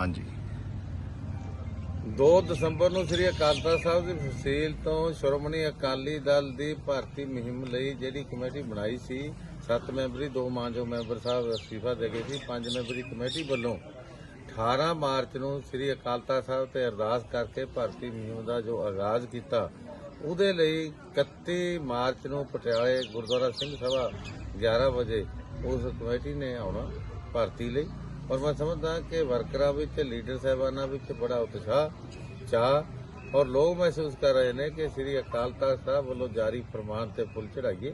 ਹਾਂਜੀ। 2 ਦਸੰਬਰ ਨੂੰ ਸ੍ਰੀ ਅਕਾਲ ਤਖਤ ਸਾਹਿਬ ਦੀ ਫਸੀਲ ਤੋਂ ਸ਼੍ਰੋਮਣੀ ਅਕਾਲੀ ਦਲ ਦੀ ਭਰਤੀ ਮੁਹਿੰਮ ਲਈ ਜਿਹੜੀ ਕਮੇਟੀ ਬਣਾਈ ਸੀ 7 ਮੈਂਬਰੀ, ਦੋ ਮਾਨਯੋਗ ਮੈਂਬਰ ਸਾਹਿਬ ਅਸਤੀਫਾ ਦੇ ਗਏ ਸੀ 5 ਮੈਂਬਰੀ ਕਮੇਟੀ ਵੱਲੋਂ 18 ਮਾਰਚ ਨੂੰ ਸ੍ਰੀ ਅਕਾਲ ਤਖਤ ਸਾਹਿਬ ਤੇ ਅਰਦਾਸ ਕਰਕੇ ਭਰਤੀ ਮੁਹਿੰਮ ਦਾ ਜੋ ਆਗਾਜ਼ ਕੀਤਾ, ਉਹਦੇ ਲਈ 31 ਮਾਰਚ ਨੂੰ ਪਟਿਆਲੇ ਗੁਰਦੁਆਰਾ ਸਿੰਘ ਸਭਾ 11 ਵਜੇ ਉਸ ਕਮੇਟੀ ਨੇ ਆਉਣਾ ਭਰਤੀ ਲਈ। ਔਰ ਮੈਂ ਸਮਝਦਾ ਕਿ ਵਰਕਰਾਂ ਵਿੱਚ, ਲੀਡਰ ਸਾਹਿਬਾਨਾਂ ਵਿੱਚ ਬੜਾ ਉਤਸ਼ਾਹ, ਚਾਹ ਔਰ ਲੋਕ ਮਹਿਸੂਸ ਕਰ ਰਹੇ ਨੇ ਕਿ ਸ੍ਰੀ ਅਕਾਲ ਤਖਤ ਸਾਹਿਬ ਵੱਲੋਂ ਜਾਰੀ ਫਰਮਾਨ ਤੇ ਫੁੱਲ ਚੜਾਈਏ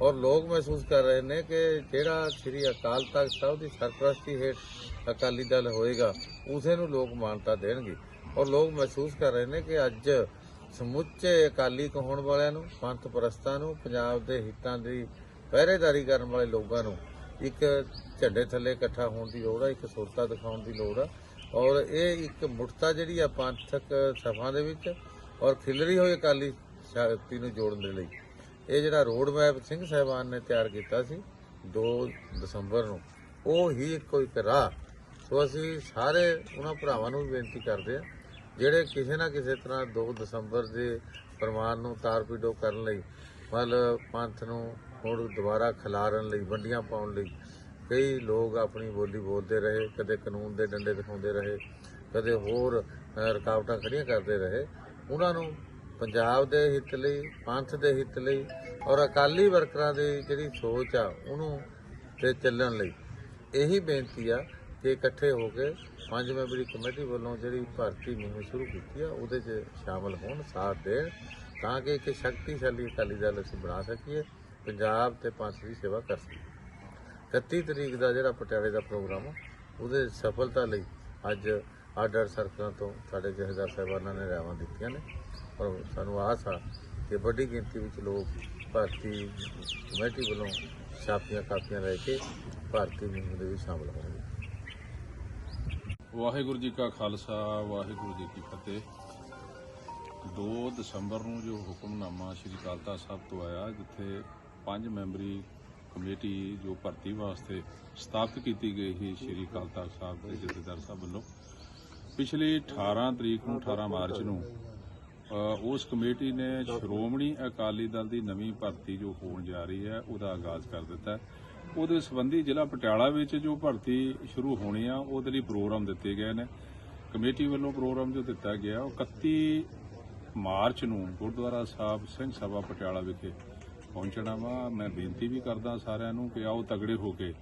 ਔਰ ਲੋਕ ਮਹਿਸੂਸ ਕਰ ਰਹੇ ਨੇ ਕਿ ਜਿਹੜਾ ਸ੍ਰੀ ਅਕਾਲ ਤਖਤ ਸਾਹਿਬ ਦੀ ਸਰਪ੍ਰਸਤੀ ਹੇਠ ਅਕਾਲੀ ਦਲ ਹੋਏਗਾ ਉਸੇ ਨੂੰ ਲੋਕ ਮਾਨਤਾ ਦੇਣਗੇ। ਔਰ ਲੋਕ ਮਹਿਸੂਸ ਕਰ ਰਹੇ ਨੇ ਕਿ ਅੱਜ ਸਮੁੱਚੇ ਅਕਾਲੀ ਕਹਾਉਣ ਵਾਲਿਆਂ ਨੂੰ, ਪੰਥ ਪ੍ਰਸਤਾਂ ਨੂੰ, ਪੰਜਾਬ ਦੇ ਹਿੱਤਾਂ ਦੀ ਪਹਿਰੇਦਾਰੀ ਕਰਨ ਵਾਲੇ ਲੋਕਾਂ ਨੂੰ ਇੱਕ ਝੰਡੇ ਥੱਲੇ ਇਕੱਠਾ ਹੋਣ ਦੀ ਲੋੜ ਆ, ਇੱਕ ਸੁਰਤਾ ਦਿਖਾਉਣ ਦੀ ਲੋੜ ਆ। ਔਰ ਇਹ ਇੱਕ ਮੁਰਤਾ ਜਿਹੜੀ ਆ ਪੰਥਕ ਸਭਾ ਦੇ ਵਿੱਚ, ਔਰ ਖਿਲਰੀ ਹੋਈ ਅਕਾਲੀ ਸ਼ਕਤੀ ਨੂੰ ਜੋੜਨ ਦੇ ਲਈ। ਇਹ ਜਿਹੜਾ ਰੋਡ ਮੈਪ ਸਿੰਘ ਸਾਹਿਬਾਨ ਨੇ ਤਿਆਰ ਕੀਤਾ ਸੀ 2 ਦਸੰਬਰ ਨੂੰ, ਉਹ ਹੀ ਇੱਕੋ ਇੱਕ ਰਾਹ। ਸੋ ਅਸੀਂ ਸਾਰੇ ਉਹਨਾਂ ਭਰਾਵਾਂ ਨੂੰ ਵੀ ਬੇਨਤੀ ਕਰਦੇ ਆ, ਜਿਹੜੇ ਕਿਸੇ ਨਾ ਕਿਸੇ ਤਰ੍ਹਾਂ 2 ਦਸੰਬਰ ਦੇ ਫਰਮਾਨ ਨੂੰ ਤਾਰਪੀਡੋ ਕਰਨ ਲਈ, ਮਤਲਬ ਪੰਥ ਨੂੰ ਹੁਣ ਦੁਬਾਰਾ ਖਿਲਾਰਨ ਲਈ, ਵੰਡੀਆਂ ਪਾਉਣ ਲਈ ਕਈ ਲੋਕ ਆਪਣੀ ਬੋਲੀ ਬੋਲਦੇ ਰਹੇ, ਕਦੇ ਕਾਨੂੰਨ ਦੇ ਡੰਡੇ ਦਿਖਾਉਂਦੇ ਰਹੇ, ਕਦੇ ਹੋਰ ਰੁਕਾਵਟਾਂ ਖੜੀਆਂ ਕਰਦੇ ਰਹੇ। ਉਹਨਾਂ ਨੂੰ ਪੰਜਾਬ ਦੇ ਹਿੱਤ ਲਈ, ਪੰਥ ਦੇ ਹਿੱਤ ਲਈ ਔਰ ਅਕਾਲੀ ਵਰਕਰਾਂ ਦੀ ਜਿਹੜੀ ਸੋਚ ਆ, ਉਹਨੂੰ ਤੇ ਚੱਲਣ ਲਈ ਇਹੀ ਬੇਨਤੀ ਆ ਕਿ ਇਕੱਠੇ ਹੋ ਕੇ ਪੰਜ ਮੈਂਬਰੀ ਕਮੇਟੀ ਵੱਲੋਂ ਜਿਹੜੀ ਭਰਤੀ ਮੁਹਿੰਮ ਸ਼ੁਰੂ ਕੀਤੀ ਆ, ਉਹਦੇ 'ਚ ਸ਼ਾਮਲ ਹੋਣ, ਸਾਥ ਦੇਣ, ਤਾਂ ਕਿ ਇੱਕ ਸ਼ਕਤੀਸ਼ਾਲੀ ਅਕਾਲੀ ਦਲ ਅਸੀਂ ਬਣਾ ਸਕੀਏ। ਪੰਜਾਬ ਤੇ ਪੰਥ ਦੀ ਸੇਵਾ ਕਰ ਸਕੀ 31 ਤਰੀਕ ਦਾ ਜਿਹੜਾ ਪਟਿਆਲੇ ਦਾ ਪ੍ਰੋਗਰਾਮ ਆ, ਉਹਦੇ ਸਫਲਤਾ ਲਈ ਅੱਜ ਆਰਡਰ ਸਰਕਲਾਂ ਤੋਂ ਸਾਡੇ ਜਥੇਦਾਰ ਸਾਹਿਬਾਨਾਂ ਨੇ ਰਾਵਾਂ ਦਿੱਤੀਆਂ ਨੇ। ਔਰ ਸਾਨੂੰ ਆਸ ਆ ਕਿ ਵੱਡੀ ਗਿਣਤੀ ਵਿੱਚ ਲੋਕ ਭਾਰਤੀ ਕਮੇਟੀ ਵੱਲੋਂ ਛਾਪੀਆਂ ਕਾਪੀਆਂ ਲੈ ਕੇ ਭਾਰਤੀ ਮੁਹਿੰਮ ਦੇ ਵਿੱਚ ਸ਼ਾਮਲ ਹੋਣਗੇ। ਵਾਹਿਗੁਰੂ ਜੀ ਕਾ ਖਾਲਸਾ, ਵਾਹਿਗੁਰੂ ਜੀ ਕੀ ਫਤਿਹ। 2 ਦਸੰਬਰ ਨੂੰ ਜੋ ਹੁਕਮਨਾਮਾ ਸ਼੍ਰੀ ਅਕਾਲ ਤਖਤ ਸਾਹਿਬ ਤੋਂ ਆਇਆ, ਜਿੱਥੇ ਪੰਜ ਮੈਂਬਰੀ ਕਮੇਟੀ ਜੋ ਭਰਤੀ ਵਾਸਤੇ ਸਥਾਪਿਤ ਕੀਤੀ ਗਈ ਸੀ ਸ਼੍ਰੀ ਅਕਾਲ ਤਖਤ ਸਾਹਿਬ ਦੇ ਜਥੇਦਾਰ ਸਾਹਿਬ ਵੱਲੋਂ। ਪਿਛਲੀ 18 ਤਰੀਕ ਨੂੰ 18 ਮਾਰਚ ਨੂੰ ਉਸ ਕਮੇਟੀ ਨੇ ਸ਼੍ਰੋਮਣੀ ਅਕਾਲੀ ਦਲ ਦੀ ਨਵੀਂ ਭਰਤੀ ਜੋ ਹੋਣ ਜਾ ਰਹੀ ਹੈ, ਉਹਦਾ ਆਗਾਜ਼ ਕਰ ਦਿੱਤਾ ਉਹਦੇ ਸੰਬੰਧੀ ਜ਼ਿਲ੍ਹਾ ਪਟਿਆਲਾ ਵਿੱਚ ਜੋ ਭਰਤੀ ਸ਼ੁਰੂ ਹੋਣੀ ਆ, ਉਹਦੇ ਲਈ ਪ੍ਰੋਗਰਾਮ ਦਿੱਤੇ ਗਏ ਨੇ। ਕਮੇਟੀ ਵੱਲੋਂ ਪ੍ਰੋਗਰਾਮ ਜੋ ਦਿੱਤਾ ਗਿਆ, ਉਹ 31 ਮਾਰਚ ਨੂੰ ਗੁਰਦੁਆਰਾ ਸਾਹਿਬ, ਸਿੰਘ ਸਭਾ ਪਟਿਆਲਾ ਵਿਖੇ ਪਹੁੰਚਣਾ ਵਾ। ਮੈਂ ਬੇਨਤੀ ਵੀ ਕਰਦਾ ਸਾਰਿਆਂ ਨੂੰ ਕਿ ਆਓ ਤਗੜੇ ਹੋ ਕੇ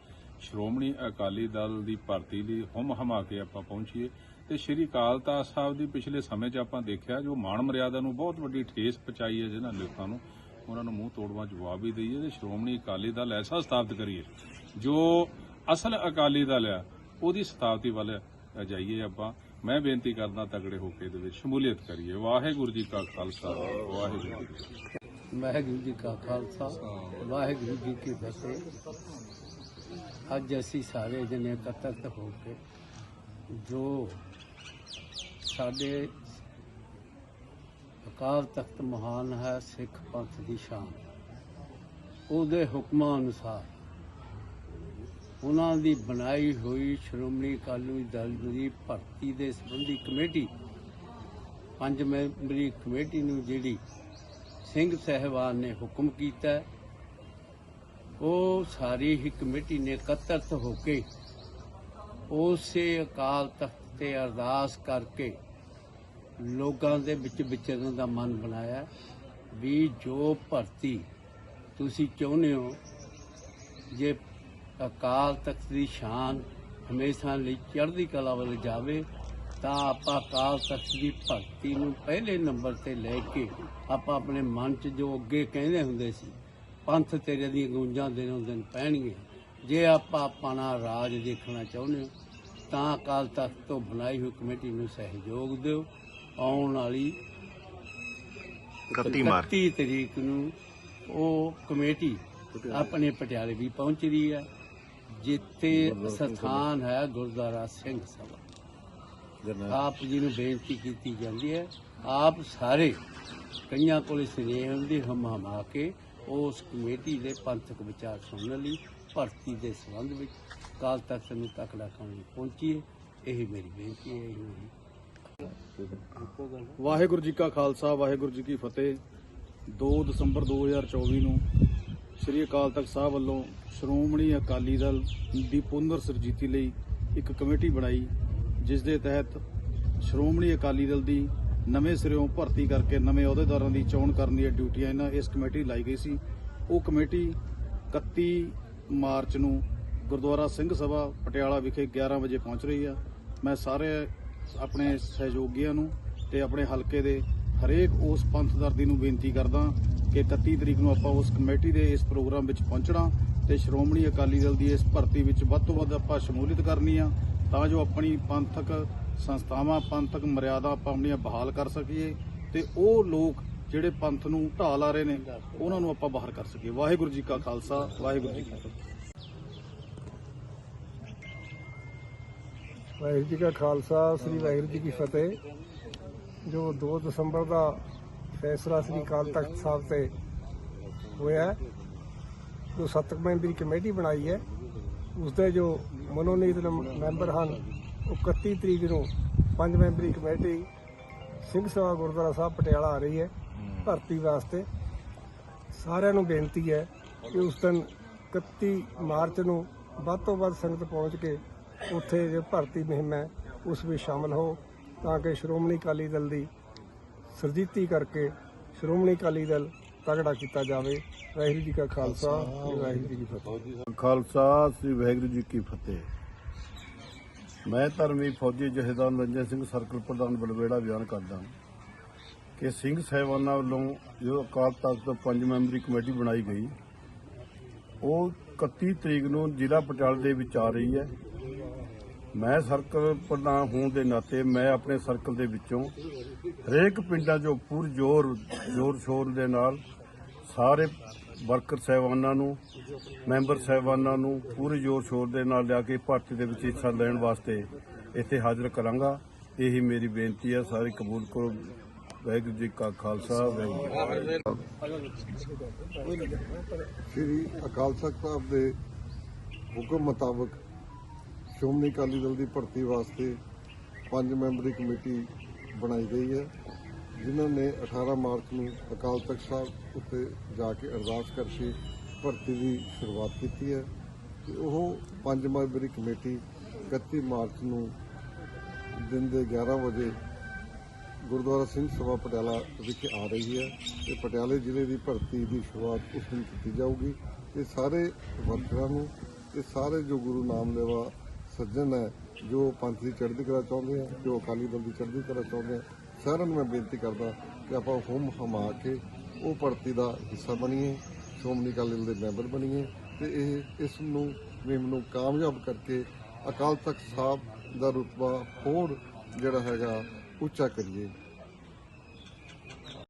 ਸ਼੍ਰੋਮਣੀ ਅਕਾਲੀ ਦਲ ਦੀ ਭਰਤੀ ਲਈ ਹਮ ਹਮਾ ਕੇ ਆਪਾਂ ਪਹੁੰਚੀਏ। ਤੇ ਸ਼੍ਰੀ ਅਕਾਲ ਤਖਤ ਸਾਹਿਬ ਦੀ ਪਿਛਲੇ ਸਮੇਂ 'ਚ ਆਪਾਂ ਦੇਖਿਆ, ਜੋ ਮਾਣ ਮਰਿਆਦਾ ਨੂੰ ਬਹੁਤ ਵੱਡੀ ਠੇਸ ਪਹੁੰਚਾਈ ਹੈ ਜਿਹਨਾਂ ਲੋਕਾਂ ਨੂੰ, ਉਹਨਾਂ ਨੂੰ ਮੂੰਹ ਤੋੜਵਾ ਜਵਾਬ ਵੀ ਦਈਏ ਤੇ ਸ਼੍ਰੋਮਣੀ ਅਕਾਲੀ ਦਲ ਐਸਾ ਸਥਾਪਿਤ ਕਰੀਏ, ਜੋ ਅਸਲ ਅਕਾਲੀ ਦਲ ਆ, ਉਹਦੀ ਸਥਾਪਤੀ ਵੱਲ ਜਾਈਏ ਆਪਾਂ। ਮੈਂ ਬੇਨਤੀ ਕਰਦਾ ਤਗੜੇ ਹੋ ਕੇ ਇਹਦੇ ਵਿੱਚ ਸ਼ਮੂਲੀਅਤ ਕਰੀਏ। ਵਾਹਿਗੁਰੂ ਜੀ ਕਾ ਖਾਲਸਾ, ਵਾਹਿਗੁਰੂ ਜੀ ਵਾਹਿਗੁਰੂ ਜੀ ਕਾ ਖਾਲਸਾ, ਵਾਹਿਗੁਰੂ ਜੀ ਕੀ ਫਤਿਹ। ਅੱਜ ਅਸੀਂ ਸਾਰੇ ਜਣੇ ਇਕੱਤਰਤ ਹੋ ਕੇ ਜੋ ਸਾਡੇ ਅਕਾਲ ਤਖਤ ਮਹਾਨ ਹੈ, ਸਿੱਖ ਪੰਥ ਦੀ ਸ਼ਾਨ, ਉਹਦੇ ਹੁਕਮਾਂ ਅਨੁਸਾਰ ਉਹਨਾਂ ਦੀ ਬਣਾਈ ਹੋਈ ਸ਼੍ਰੋਮਣੀ ਅਕਾਲੀ ਦਲ ਦੀ ਭਰਤੀ ਦੇ ਸੰਬੰਧੀ ਕਮੇਟੀ, ਪੰਜ ਮੈਂਬਰੀ ਕਮੇਟੀ ਨੂੰ ਜਿਹੜੀ ਸਿੰਘ ਸਹਿਬਾਨ ਨੇ ਹੁਕਮ ਕੀਤਾ ਉਹ ਸਾਰੀ ਹੀ ਕਮੇਟੀ ਨੇ ਇਕੱਤਰਤ ਹੋ ਕੇ ਉਸੇ ਅਕਾਲ ਤਖਤ ਤੇ ਅਰਦਾਸ ਕਰਕੇ ਲੋਕਾਂ ਦੇ ਵਿੱਚ ਵਿਚਰਨ ਦਾ ਮਨ ਬਣਾਇਆ। ਵੀ ਜੋ ਭਰਤੀ ਤੁਸੀਂ ਚਾਹੁੰਦੇ ਹੋ, ਜੇ ਅਕਾਲ ਤਖਤ ਦੀ ਸ਼ਾਨ ਹਮੇਸ਼ਾ ਲਈ ਚੜ੍ਹਦੀ ਕਲਾ ਵੱਲ ਜਾਵੇ ਤਾਂ ਆਪਾਂ ਅਕਾਲ ਤਖਤ ਦੀ ਭਗਤੀ ਨੂੰ ਪਹਿਲੇ ਨੰਬਰ ਤੇ ਲੈ ਕੇ ਆਪਾਂ ਆਪਣੇ ਮਨ 'ਚ ਜੋ ਅੱਗੇ ਕਹਿੰਦੇ ਹੁੰਦੇ ਸੀ ਪੰਥ ਤੇਰੇ ਦੀਆਂ ਗੂੰਜਾਂ ਦਿਨੋਂ ਦਿਨ ਪੈਣਗੀਆਂ। ਜੇ ਆਪਾਂ ਆਪਣਾ ਰਾਜ ਦੇਖਣਾ ਚਾਹੁੰਦੇ ਹੋ ਤਾਂ ਅਕਾਲ ਤਖਤ ਤੋਂ ਬਣਾਈ ਹੋਈ ਕਮੇਟੀ ਨੂੰ ਸਹਿਯੋਗ ਦਿਓ। ਆਉਣ ਵਾਲੀ 31 ਮਾਰਚ। 31 ਤਰੀਕ ਨੂੰ ਉਹ ਕਮੇਟੀ ਆਪਣੇ ਪਟਿਆਲੇ ਵੀ ਪਹੁੰਚ ਰਹੀ ਹੈ ਜਿੱਥੇ ਸਥਾਨ ਹੈ ਗੁਰਦੁਆਰਾ ਸਿੰਘ ਸਭਾ। ਆਪ ਜੀ ਨੂੰ ਬੇਨਤੀ ਕੀਤੀ ਜਾਂਦੀ ਹੈ ਆਪ ਸਾਰੇ ਕਈਆਂ ਕੋਲੇ ਸੁਨੇਹੇ ਹੁੰਦੇ ਹਮ ਹਮਾ ਕੇ ਉਸ ਕਮੇਟੀ ਦੇ ਪੰਥਕ ਵਿਚਾਰ ਸੁਣਨ ਲਈ ਭਰਤੀ ਦੇ ਸੰਬੰਧ ਵਿੱਚ ਕਾਲ ਤਖਤ ਨੂੰ ਤਕੜਾ ਕਰਨ ਲਈ ਪਹੁੰਚੀਏ। ਇਹੀ ਮੇਰੀ ਬੇਨਤੀ ਹੈ ਇਹੀ ਵਾਹਿਗੁਰੂ ਜੀ ਕਾ ਖਾਲਸਾ ਵਾਹਿਗੁਰੂ ਜੀ ਕੀ ਫਤਿਹ। 2 ਦਸੰਬਰ 2024 ਨੂੰ ਸ੍ਰੀ ਅਕਾਲ ਤਖਤ ਸਾਹਿਬ ਵੱਲੋਂ ਸ਼੍ਰੋਮਣੀ ਅਕਾਲੀ ਦਲ ਦੀ ਪੁਨਰ ਸਰਜੀਤੀ ਲਈ ਇੱਕ ਕਮੇਟੀ ਬਣਾਈ। ਜਿਸ ਦੇ ਤਹਿਤ ਸ਼੍ਰੋਮਣੀ ਅਕਾਲੀ ਦਲ ਦੀ ਨਵੇਂ ਸਿਰਿਓਂ ਭਰਤੀ ਕਰਕੇ ਨਵੇਂ ਅਹੁਦੇਦਾਰਾਂ ਦੀ ਚੋਣ ਕਰਨ ਦੀਆਂ ਡਿਊਟੀਆਂ ਇਹਨਾਂ ਇਸ ਕਮੇਟੀ ਲਾਈ ਗਈ ਸੀ। ਉਹ ਕਮੇਟੀ 31 ਮਾਰਚ ਨੂੰ ਗੁਰਦੁਆਰਾ ਸਿੰਘ ਸਭਾ ਪਟਿਆਲਾ ਵਿਖੇ 11 ਵਜੇ ਪਹੁੰਚ ਰਹੀ ਆ। ਮੈਂ ਸਾਰੇ ਆਪਣੇ ਸਹਿਯੋਗੀਆਂ ਨੂੰ ਤੇ ਆਪਣੇ ਹਲਕੇ ਦੇ ਹਰੇਕ ਉਸ ਪੰਥਦਰਦੀ ਨੂੰ ਬੇਨਤੀ ਕਰਦਾ ਕਿ 31 ਤਰੀਕ ਨੂੰ ਆਪਾਂ ਉਸ ਕਮੇਟੀ ਦੇ ਇਸ ਪ੍ਰੋਗਰਾਮ ਵਿੱਚ ਪਹੁੰਚਣਾ ਤੇ ਸ਼੍ਰੋਮਣੀ ਅਕਾਲੀ ਦਲ ਦੀ ਇਸ ਭਰਤੀ ਵਿੱਚ ਵੱਧ ਤੋਂ ਵੱਧ ਆਪਾਂ ਸ਼ਮੂਲੀਅਤ ਕਰਨੀ ਆ। ਤਾਂ ਜੋ ਆਪਣੀ ਪੰਥਕ ਸੰਸਥਾਵਾਂ ਪੰਥਕ ਮਰਿਆਦਾ ਆਪਾਂ ਆਪਣੀਆਂ ਬਹਾਲ ਕਰ ਸਕੀਏ ਤੇ ਉਹ ਲੋਕ ਜਿਹੜੇ ਪੰਥ ਨੂੰ ਢਾਲ ਆ ਰਹੇ ਨੇ ਉਹਨਾਂ ਨੂੰ ਆਪਾਂ ਬਾਹਰ ਕਰ ਸਕੀਏ। ਵਾਹਿਗੁਰੂ ਜੀ ਕਾ ਖਾਲਸਾ ਵਾਹਿਗੁਰੂ ਜੀ ਕੀ ਫਤਿਹ। ਵਾਹਿਗੁਰੂ ਜੀ ਕਾ ਖਾਲਸਾ ਸ੍ਰੀ ਵਾਹਿਗੁਰੂ ਜੀ ਕੀ ਫਤਿਹ। ਜੋ 2 ਦਸੰਬਰ ਦਾ ਫੈਸਲਾ ਸ੍ਰੀ ਅਕਾਲ ਤਖਤ ਸਾਹਿਬ ਤੇ ਹੋਇਆ ਹੈ, ਜੋ ਸੱਤ ਮੈਂਬਰੀ ਕਮੇਟੀ ਬਣਾਈ ਹੈ ਉਸ ਦੇ ਜੋ ਮਨੋਨੀਤ ਮੈਂਬਰ ਹਨ ਉਹ 31 ਤਰੀਕ ਨੂੰ ਪੰਜ ਮੈਂਬਰੀ ਕਮੇਟੀ ਸਿੰਘ ਸਭਾ ਗੁਰਦੁਆਰਾ ਸਾਹਿਬ ਪਟਿਆਲਾ ਆ ਰਹੀ ਹੈ ਭਰਤੀ ਵਾਸਤੇ। ਸਾਰਿਆਂ ਨੂੰ ਬੇਨਤੀ ਹੈ ਕਿ ਉਸ ਦਿਨ 31 ਮਾਰਚ ਨੂੰ ਵੱਧ ਤੋਂ ਵੱਧ ਸੰਗਤ ਪਹੁੰਚ ਕੇ ਉੱਥੇ ਜੋ ਭਰਤੀ ਮੁਹਿੰਮ ਹੈ ਉਸ ਵਿੱਚ ਸ਼ਾਮਲ ਹੋ ਤਾਂ ਕਿ ਸ਼੍ਰੋਮਣੀ ਅਕਾਲੀ ਦਲ ਦੀ ਸਰਜੀਤੀ ਕਰਕੇ ਸ਼੍ਰੋਮਣੀ ਅਕਾਲੀ ਦਲ ਤਗੜਾ ਕੀਤਾ ਜਾਵੇ। ਵਾਹਿਗੁਰੂ ਜੀ ਕਾ ਖਾਲਸਾ ਵਾਹਿਗੁਰੂ ਜੀ ਕੀ ਫਤਿਹ। ਖਾਲਸਾ, ਸ੍ਰੀ ਵਾਹਿਗੁਰੂ ਜੀ ਕੀ ਫਤਿਹ। ਮੈਂ ਧਰਮੀ ਫੌਜੀ ਜਹੇਦਾਰ ਰੰਜਨ ਸਿੰਘ ਸਰਕਲ ਪ੍ਰਧਾਨ ਬਲਵੇੜਾ ਬਿਆਨ ਕਰਦਾ ਕਿ ਸਿੰਘ ਸਾਹਿਬਾਨਾਂ ਵੱਲੋਂ ਜੋ ਅਕਾਲ ਤਖਤ ਤੋਂ ਪੰਜ ਮੈਂਬਰੀ ਕਮੇਟੀ ਬਣਾਈ ਗਈ, ਉਹ 31 ਤਰੀਕ ਨੂੰ ਜ਼ਿਲ੍ਹਾ ਪਟਿਆਲਾ ਦੇ ਵਿੱਚ ਆ ਰਹੀ ਹੈ। ਮੈਂ ਸਰਕਲ ਪ੍ਰਧਾਨ ਹੋਣ ਦੇ ਨਾਤੇ ਮੈਂ ਆਪਣੇ ਸਰਕਲ ਦੇ ਵਿੱਚੋਂ ਹਰੇਕ ਪਿੰਡਾਂ 'ਚੋਂ ਪੂਰ ਜ਼ੋਰ ਜ਼ੋਰ ਸ਼ੋਰ ਦੇ ਨਾਲ ਸਾਰੇ ਵਰਕਰ ਸਾਹਿਬਾਨਾਂ ਨੂੰ, ਮੈਂਬਰ ਸਾਹਿਬਾਨਾਂ ਨੂੰ ਪੂਰੇ ਜ਼ੋਰ ਸ਼ੋਰ ਦੇ ਨਾਲ ਲਿਆ ਕੇ ਭਰਤੀ ਦੇ ਵਿੱਚ ਹਿੱਸਾ ਲੈਣ ਵਾਸਤੇ ਇੱਥੇ ਹਾਜ਼ਰ ਕਰਾਂਗਾ। ਇਹੀ ਮੇਰੀ ਬੇਨਤੀ ਹੈ। ਸਾਰੇ ਕਬੂਲ ਕਰੋ। ਵਾਹਿਗੁਰੂ ਜੀ ਕਾ ਖਾਲਸਾ, ਵਾਹਿਗੁਰੂ ਜੀ ਸ੍ਰੀ ਅਕਾਲ ਤਖਤ ਸਾਹਿਬ ਦੇ ਹੁਕਮ ਮੁਤਾਬਕ ਸ਼੍ਰੋਮਣੀ ਅਕਾਲੀ ਦਲ ਦੀ ਭਰਤੀ ਵਾਸਤੇ ਪੰਜ ਮੈਂਬਰੀ ਕਮੇਟੀ ਬਣਾਈ ਗਈ ਹੈ, ਜਿਨ੍ਹਾਂ ਨੇ 18 ਮਾਰਚ ਨੂੰ ਅਕਾਲ ਤਖਤ ਸਾਹਿਬ ਉੱਤੇ ਜਾ ਕੇ ਅਰਦਾਸ ਕਰਕੇ ਭਰਤੀ ਦੀ ਸ਼ੁਰੂਆਤ ਕੀਤੀ ਹੈ ਤੇ ਉਹ ਪੰਜ ਮੈਂਬਰੀ ਕਮੇਟੀ 31 ਮਾਰਚ ਨੂੰ ਦਿਨ ਦੇ 11 ਵਜੇ ਗੁਰਦੁਆਰਾ ਸਿੰਘ ਸਭਾ ਪਟਿਆਲਾ ਵਿਖੇ ਆ ਰਹੀ ਹੈ ਤੇ ਪਟਿਆਲੇ ਜ਼ਿਲ੍ਹੇ ਦੀ ਭਰਤੀ ਦੀ ਸ਼ੁਰੂਆਤ ਉਸ ਦਿਨ ਕੀਤੀ ਜਾਊਗੀ। ਤੇ ਸਾਰੇ ਵਰਕਰਾਂ ਨੂੰ ਤੇ ਸਾਰੇ ਜੋ ਗੁਰੂ ਨਾਮ ਨਾਮਲੇਵਾ ਸੱਜਣ ਹੈ, ਜੋ ਪੰਥ ਦੀ ਚੜ੍ਹਦੀ ਕਲਾ ਚਾਹੁੰਦੇ ਆ, ਜੋ ਅਕਾਲੀ ਦਲ ਦੀ ਚੜ੍ਹਦੀ ਕਲਾ ਚਾਹੁੰਦੇ ਆ, ਸਾਰਿਆਂ ਨੂੰ ਮੈਂ ਬੇਨਤੀ ਕਰਦਾ ਕਿ ਆਪਾਂ ਹੁਮ ਹਮਾ ਕੇ ਉਹ ਭਰਤੀ ਦਾ ਹਿੱਸਾ ਬਣੀਏ, ਸ਼੍ਰੋਮਣੀ ਅਕਾਲੀ ਦਲ ਦੇ ਮੈਂਬਰ ਬਣੀਏ ਤੇ ਇਹ, ਇਸ ਨੂੰ, ਮੁਹਿੰਮ ਨੂੰ ਕਾਮਯਾਬ ਕਰਕੇ ਅਕਾਲ ਤਖਤ ਸਾਹਿਬ ਦਾ ਰੁਤਬਾ ਹੋਰ ਜਿਹੜਾ ਹੈਗਾ ਉੱਚਾ ਕਰੀਏ।